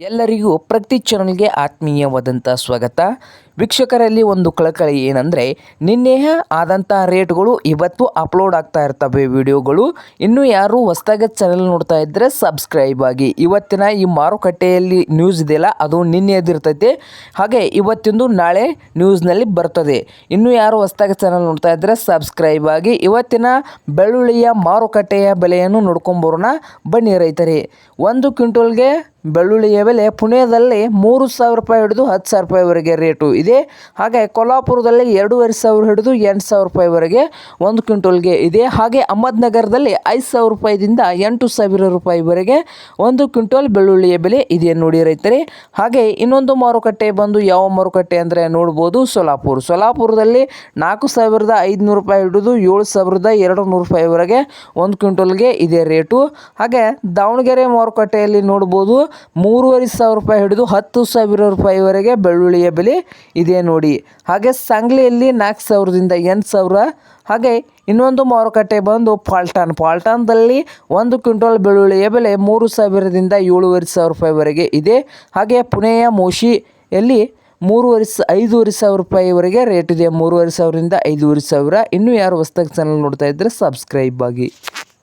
ಎಲ್ಲರಿಗೂ ಪ್ರತಿ ಚಾನಲ್ಗೆ ಆತ್ಮೀಯವಾದಂಥ ಸ್ವಾಗತ. ವೀಕ್ಷಕರಲ್ಲಿ ಒಂದು ಕಳಕಳಿ ಏನಂದರೆ, ನಿನ್ನೆ ಆದಂಥ ರೇಟ್ಗಳು ಇವತ್ತು ಅಪ್ಲೋಡ್ ಆಗ್ತಾ ಇರ್ತವೆ ವಿಡಿಯೋಗಳು. ಇನ್ನು ಯಾರು ಹೊಸದಾಗ ಚಾನಲ್ ನೋಡ್ತಾ ಇದ್ದರೆ ಸಬ್ಸ್ಕ್ರೈಬ್ ಆಗಿ. ಇವತ್ತಿನ ಈ ಮಾರುಕಟ್ಟೆಯಲ್ಲಿ ನ್ಯೂಸ್ ಇದೆಯಲ್ಲ, ಅದು ನಿನ್ನೆದಿರ್ತೈತೆ ಹಾಗೆ ಇವತ್ತಿಂದು ನಾಳೆ ನ್ಯೂಸ್ನಲ್ಲಿ ಬರ್ತದೆ. ಇನ್ನೂ ಯಾರು ಹೊಸದಾಗ ಚಾನಲ್ ನೋಡ್ತಾ ಇದ್ದರೆ ಸಬ್ಸ್ಕ್ರೈಬ್ ಆಗಿ. ಇವತ್ತಿನ ಬೆಳ್ಳುಳ್ಳಿಯ ಮಾರುಕಟ್ಟೆಯ ಬೆಲೆಯನ್ನು ನೋಡ್ಕೊಂಬರೋಣ ಬನ್ನಿ ರೈತರೇ, ಒಂದು ಕ್ವಿಂಟಲ್ಗೆ ಬೆಳ್ಳುಳ್ಳಿಯ ಬೆಲೆ ಪುಣೆಯಲ್ಲಿ ಮೂರು ಸಾವಿರ ರೂಪಾಯಿ ಹಿಡಿದು ಹತ್ತು ಸಾವಿರ ರೂಪಾಯಿವರೆಗೆ ರೇಟು. ಇದೆ. ಹಾಗೆ ಕೊಲ್ಹಾಪುರದಲ್ಲಿ ಎರಡೂವರೆ ಸಾವಿರ ಹಿಡಿದು ಎಂಟು ಸಾವಿರ ರೂಪಾಯಿವರೆಗೆ ಒಂದು ಕ್ವಿಂಟಲ್ಗೆ ಇದೆ. ಹಾಗೆ ಅಹಮದ್ನಗರದಲ್ಲಿ ಐದು ಸಾವಿರ ರೂಪಾಯಿದಿಂದ ಎಂಟು ಸಾವಿರ ರೂಪಾಯಿವರೆಗೆ ಒಂದು ಕ್ವಿಂಟಲ್ ಬೆಳ್ಳುಳ್ಳಿಯ ಬೆಲೆ ಇದೆ ನೋಡಿ ರೈತರೇ. ಹಾಗೆ ಇನ್ನೊಂದು ಮಾರುಕಟ್ಟೆ ಬಂದು ಯಾವ ಮಾರುಕಟ್ಟೆ ಅಂದರೆ ನೋಡ್ಬೋದು ಸೊಲಾಪುರ. ಸೊಲಾಪುರದಲ್ಲಿ ನಾಲ್ಕು ಸಾವಿರದ ಐದುನೂರು ರೂಪಾಯಿ ಹಿಡಿದು ಏಳು ಸಾವಿರದ ಎರಡು ನೂರು ರೂಪಾಯಿವರೆಗೆ ಒಂದು ಕ್ವಿಂಟಲ್ಗೆ ಇದೆ ರೇಟು. ಹಾಗೆ ದಾವಣಗೆರೆ ಮಾರುಕಟ್ಟೆಯಲ್ಲಿ ನೋಡ್ಬೋದು ಮೂರುವರೆ ಸಾವಿರ ರೂಪಾಯಿ ಹಿಡಿದು ಹತ್ತು ಸಾವಿರ ರೂಪಾಯಿವರೆಗೆ ಬೆಳ್ಳುಳ್ಳಿಯ ಬೆಲೆ ಇದೆ ನೋಡಿ. ಹಾಗೆ ಸಂಗ್ಲಿಯಲ್ಲಿ ನಾಲ್ಕು ಸಾವಿರದಿಂದ ಎಂಟು ಸಾವಿರ. ಹಾಗೆ ಇನ್ನೊಂದು ಮಾರುಕಟ್ಟೆ ಬಂದು ಪಾಲ್ಟಾನ್. ಪಾಲ್ಟಾನ್ದಲ್ಲಿ ಒಂದು ಕ್ವಿಂಟಲ್ ಬೆಳ್ಳುಳ್ಳಿಯ ಬೆಲೆ ಮೂರು ಸಾವಿರದಿಂದ ಏಳುವರೆ ಸಾವಿರ ರೂಪಾಯಿವರೆಗೆ ಇದೆ. ಹಾಗೆ ಪುಣೆಯ ಮೋಶಿಯಲ್ಲಿ ಮೂರುವರೆ ಸ, ಐದೂವರೆ ಸಾವಿರ ರೂಪಾಯಿವರೆಗೆ ರೇಟ್ ಇದೆ. ಮೂರುವರೆ ಸಾವಿರದಿಂದ ಐದೂವರೆ ಸಾವಿರ. ಇನ್ನೂ ಯಾರು ಹೊಸ್ದಾಗಿ ಚಾನಲ್ ನೋಡ್ತಾ ಇದ್ದರೆ ಸಬ್ಸ್ಕ್ರೈಬ್ ಆಗಿ.